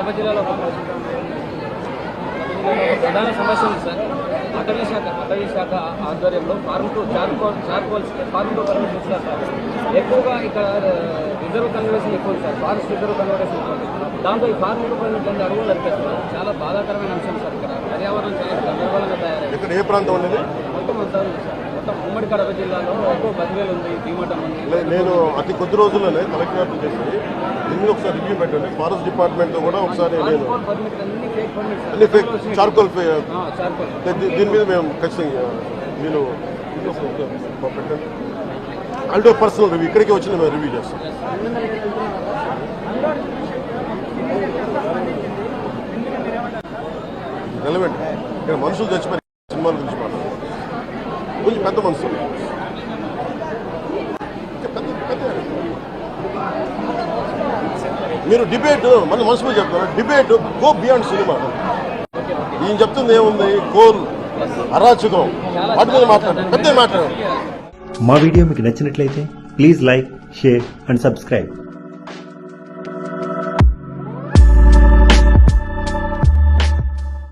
కడప జిల్లాలో ఒక ప్రధాన సమస్య ఉంది సార్. అటవీ శాఖ అటవీ శాఖ ఆధ్వర్యంలో farm to charcoal charcoals farm to permission ఇస్తారు సార్. ఎక్కువగా ఇక్కడ రిజర్వ్ కన్వర్సేషన్ ఎక్కువ ఉంది సార్. ఫారెస్ట్ రిజర్వ్ కన్వర్సేషన్ ఎక్కువ ఉంది. దాంతో ఈ ఫార్మ్ టూ పర్మిషన్ రెండు అడుగులు నడిపేస్తున్నారు చాలా బాధాకరమైన అంశం సార్ ఇక్కడ. పర్యావరణం చాలా గందరగోళంగా తయారైంది ఇక్కడ ఏ ప్రాంతం నేను అతి కొద్ది రోజుల్లోనే కలెక్టర్ చేసి దీన్ని ఒకసారి రివ్యూ పెట్టండి. ఫారెస్ట్ డిపార్ట్మెంట్ కూడా ఒకసారి నేను అన్ని ఫేక్ చార్కోల్ దీని మీద మేము ఖచ్చితంగా మీరు పెట్టండి అంటే పర్సనల్ రివ్యూ ఇక్కడికి వచ్చి మేము రివ్యూ చేస్తాం రెలవెంట్ ఇక్కడ మనుషులు చచ్చిపోయి సినిమాల గురించి కొంచెం పెద్ద మనసు మీరు డిబేట్ మన మనసులో చెప్తారు డిబేట్ గో బియాండ్ సినిమా ఈయన చెప్తుంది ఏముంది కోల్ అరాచకం వాటి మీద మాట్లాడారు పెద్ద మాట్లాడారు మా వీడియో మీకు నచ్చినట్లయితే please like share and subscribe